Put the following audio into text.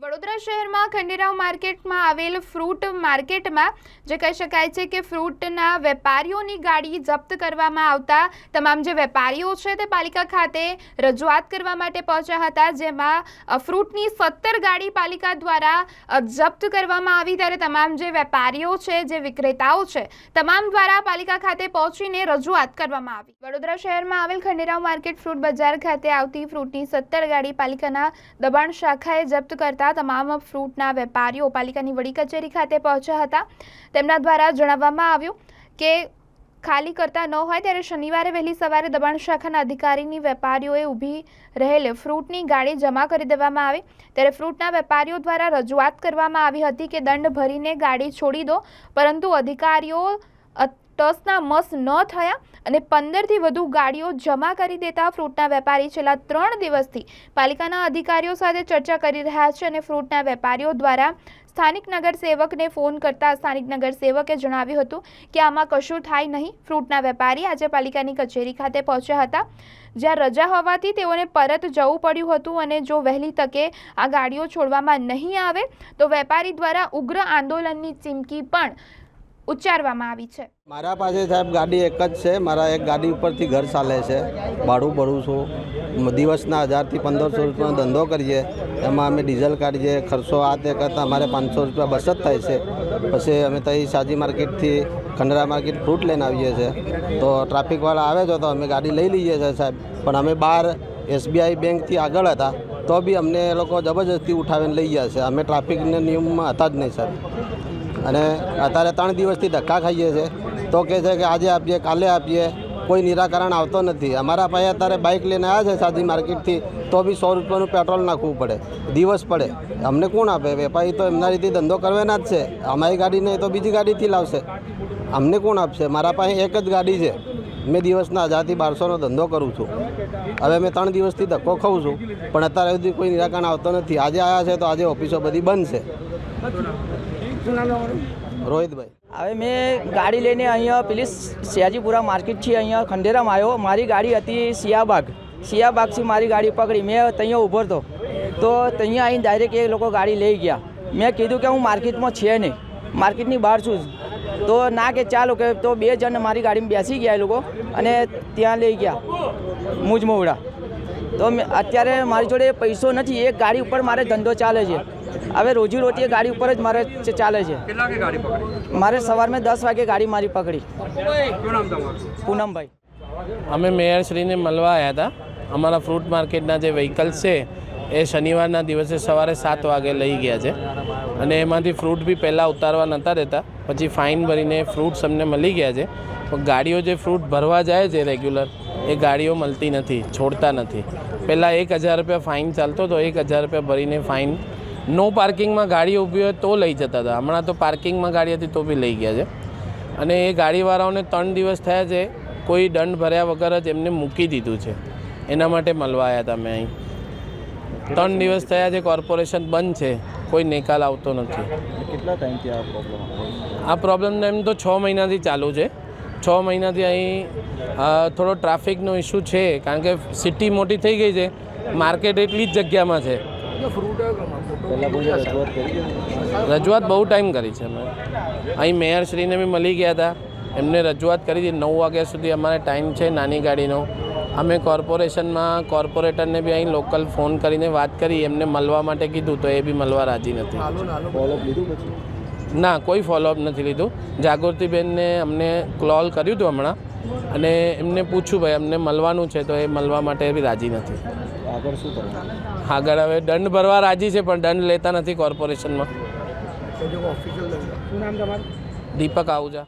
વડોદરા શહેરમાં ખંડેરાવ માર્કેટમાં આવેલ ફ્રૂટ માર્કેટમાં જે કહી શકાય છે કે ફ્રૂટના વેપારીઓની ગાડી જપ્ત કરવામાં આવતા તમામ જે વેપારીઓ છે તે પાલિકા ખાતે રજૂઆત કરવા માટે પહોંચ્યા હતા. જેમાં ફ્રૂટની સત્તર ગાડી પાલિકા દ્વારા જપ્ત કરવામાં આવી ત્યારે તમામ જે વેપારીઓ છે, જે વિક્રેતાઓ છે, તમામ દ્વારા પાલિકા ખાતે પહોંચીને રજૂઆત કરવામાં આવી. વડોદરા શહેરમાં આવેલ ખંડેરાવ માર્કેટ ફ્રૂટ બજાર ખાતે આવતી ફ્રૂટની સત્તર ગાડી પાલિકાના દબાણ શાખાએ જપ્ત કરતા તમામ ફ્રૂટના વેપારીઓ પાલિકાની વડી કચેરી ખાતે પહોંચ્યા હતા. તેમના દ્વારા જણાવવામાં આવ્યું કે ખાલી કરતા ન હોય ત્યારે શનિવારે વહેલી સવારે દબાણ શાખાના અધિકારીની વેપારીઓએ ઊભી રહેલ ફ્રૂટની ગાડી જમા કરી દેવામાં આવી. ત્યારે ફ્રૂટના વેપારીઓ દ્વારા રજૂઆત કરવામાં આવી હતી કે દંડ ભરીને ગાડી છોડી દો, પરંતુ અધિકારીઓ અ, ટસના મસ ન થયા અને પંદરથી વધુ ગાડીઓ જમા કરી દેતા ફ્રૂટના વેપારી છેલ્લા ત્રણ દિવસથી પાલિકાના અધિકારીઓ સાથે ચર્ચા કરી રહ્યા છે અને ફ્રૂટના વેપારીઓ દ્વારા સ્થાનિક નગરસેવકને ફોન કરતા સ્થાનિક નગરસેવકે જણાવ્યું હતું કે આમાં કશું થાય નહીં. ફ્રૂટના વેપારી આજે પાલિકાની કચેરી ખાતે પહોંચ્યા હતા જ્યાં રજા હોવાથી તેઓને પરત જવું પડ્યું હતું અને જો વહેલી તકે આ ગાડીઓ છોડવામાં નહીં આવે તો વેપારી દ્વારા ઉગ્ર આંદોલનની ચીમકી પણ ઉચ્ચારવામાં આવી છે. મારા પાસે સાહેબ ગાડી એક જ છે. મારા એક ગાડી ઉપરથી ઘર ચાલે છે. ભાડું ભરું છું. દિવસના હજારથી પંદરસો રૂપિયાનો ધંધો કરીએ. એમાં અમે ડીઝલ કાઢીએ. ખર્ચો આ તે કરતાં અમારે પાંચસો રૂપિયા બચત થાય છે. પછી અમે ત્યાં સાજી માર્કેટથી ખંડરા માર્કેટ ફ્રૂટ લઈને આવીએ છીએ. તો ટ્રાફિકવાળા આવે છે તો અમે ગાડી લઈ લઈએ છીએ સાહેબ. પણ અમે બહાર એસબીઆઈ બેંકથી આગળ હતા. તો બી અમને એ લોકો જબરજસ્તી ઉઠાવીને લઈ ગયા છે. અમે ટ્રાફિકના નિયમમાં હતા જ નહીં સાહેબ. અને અત્યારે ત્રણ દિવસથી ધક્કા ખાઈએ છીએ તો કહે છે કે આજે આપીએ, કાલે આપીએ, કોઈ નિરાકરણ આવતો નથી. અમારા પાસે અત્યારે બાઇક લઈને આવ્યા છે સાદી માર્કેટથી, તો બી સો રૂપિયાનું પેટ્રોલ નાખવું પડે. દિવસ પડે. અમને કોણ આપે? વેપારી તો એમના રીતે ધંધો કરવાના જ છે. અમારી ગાડી નહીં તો બીજી ગાડીથી લાવશે. અમને કોણ આપશે? મારા પાસે એક જ ગાડી છે. મેં દિવસના હજારથી બારસોનો ધંધો કરું છું. હવે મેં ત્રણ દિવસથી ધક્કો ખાઉં છું. પણ અત્યારે સુધી કોઈ નિરાકરણ આવતો નથી. આજે આવ્યા છે તો આજે ઓફિસો બધી બંધ છે. રોહિતભાઈ. હવે મેં ગાડી લઈને અહીંયા પેલી શિયાજીપુરા માર્કેટથી અહીંયા ખંડેરામાં આવ્યો. મારી ગાડી હતી સિયાબાગ સિયાબાગથી મારી ગાડી પકડી. મેં ત્યાં ઊભો હતો. તો ત્યાં આવીને ડાયરેક્ટ એ લોકો ગાડી લઈ ગયા. મેં કીધું કે હું માર્કેટમાં છે નહીં. માર્કેટની બહાર છું તો ના કે ચાલો કે તો બે જણ મારી ગાડીમાં બેસી ગયા એ લોકો અને ત્યાં લઈ ગયા. મુજમોવડા તો મેં અત્યારે મારી જોડે પૈસો નથી. એક ગાડી ઉપર મારે ધંધો ચાલે છે. હવે રોજીરોટી એ ગાડી ઉપર જ મારે ચાલે છે. કેટલા વાગે ગાડી મારે સવારમાં દસ વાગે ગાડી મારી પકડી. શું નામ તમારું? પૂનમભાઈ. અમે મેયરશ્રીને મળવા આવ્યા હતા. અમારા ફ્રૂટ માર્કેટના જે વ્હીકલ્સ છે એ શનિવારના દિવસે સવારે સાત વાગે લઈ ગયા છે. અને એમાંથી ફ્રૂટ બી પહેલાં ઉતારવા નહોતા દેતા. પછી ફાઇન ભરીને ફ્રૂટ્સ અમને મળી ગયા છે. પણ ગાડીઓ જે ફ્રૂટ ભરવા જાય છે રેગ્યુલર એ ગાડીઓ મળતી નથી છોડતા નથી. પહેલાં એક હજાર રૂપિયા ફાઇન ચાલતો તો એક હજાર રૂપિયા ભરીને ફાઇન નો પાર્કિંગમાં ગાડી ઊભી હોય તો લઈ જતા હતા. હમણાં તો પાર્કિંગમાં ગાડી હતી તો બી લઈ ગયા છે. અને એ ગાડીવાળાઓને ત્રણ દિવસ થયા છે કોઈ દંડ ભર્યા વગર જ એમને મૂકી દીધું છે. એના માટે મળવા આવ્યા હતા મેં અહીં. ત્રણ દિવસ થયા છે કોર્પોરેશન બંધ છે કોઈ નિકાલ આવતો નથી. કેટલા ટાઈમથી આ પ્રોબ્લેમ આ પ્રોબ્લેમ એમ તો છ મહિનાથી ચાલુ છે. છ મહિનાથી અહીં થોડો ટ્રાફિકનો ઇસ્યુ છે કારણ કે સિટી મોટી થઈ ગઈ છે માર્કેટ એટલી જ જગ્યામાં છે. રજૂઆત બહુ ટાઈમ કરી છે અમે. અહીં મેયરશ્રીને બી મળી ગયા હતા. એમને રજૂઆત કરી હતી. નવ વાગ્યા સુધી અમારે ટાઈમ છે નાની ગાડીનો. અમે કોર્પોરેશનમાં કોર્પોરેટરને બી અહીં લોકલ ફોન કરીને વાત કરી. એમને મળવા માટે કીધું તો એ બી મળવા રાજી નથી. ના કોઈ ફોલોઅપ નથી લીધું. જાગૃતિબેનને અમને કોલ કર્યું હતું હમણાં. અને એમને પૂછ્યું ભાઈ અમને મળવાનું છે તો એ મળવા માટે બી રાજી નથી. આગળ શું કરવું આગળ હવે દંડ ભરવા રાજી છે પણ દંડ લેતા નથી કોર્પોરેશનમાં. દીપક આહુજા.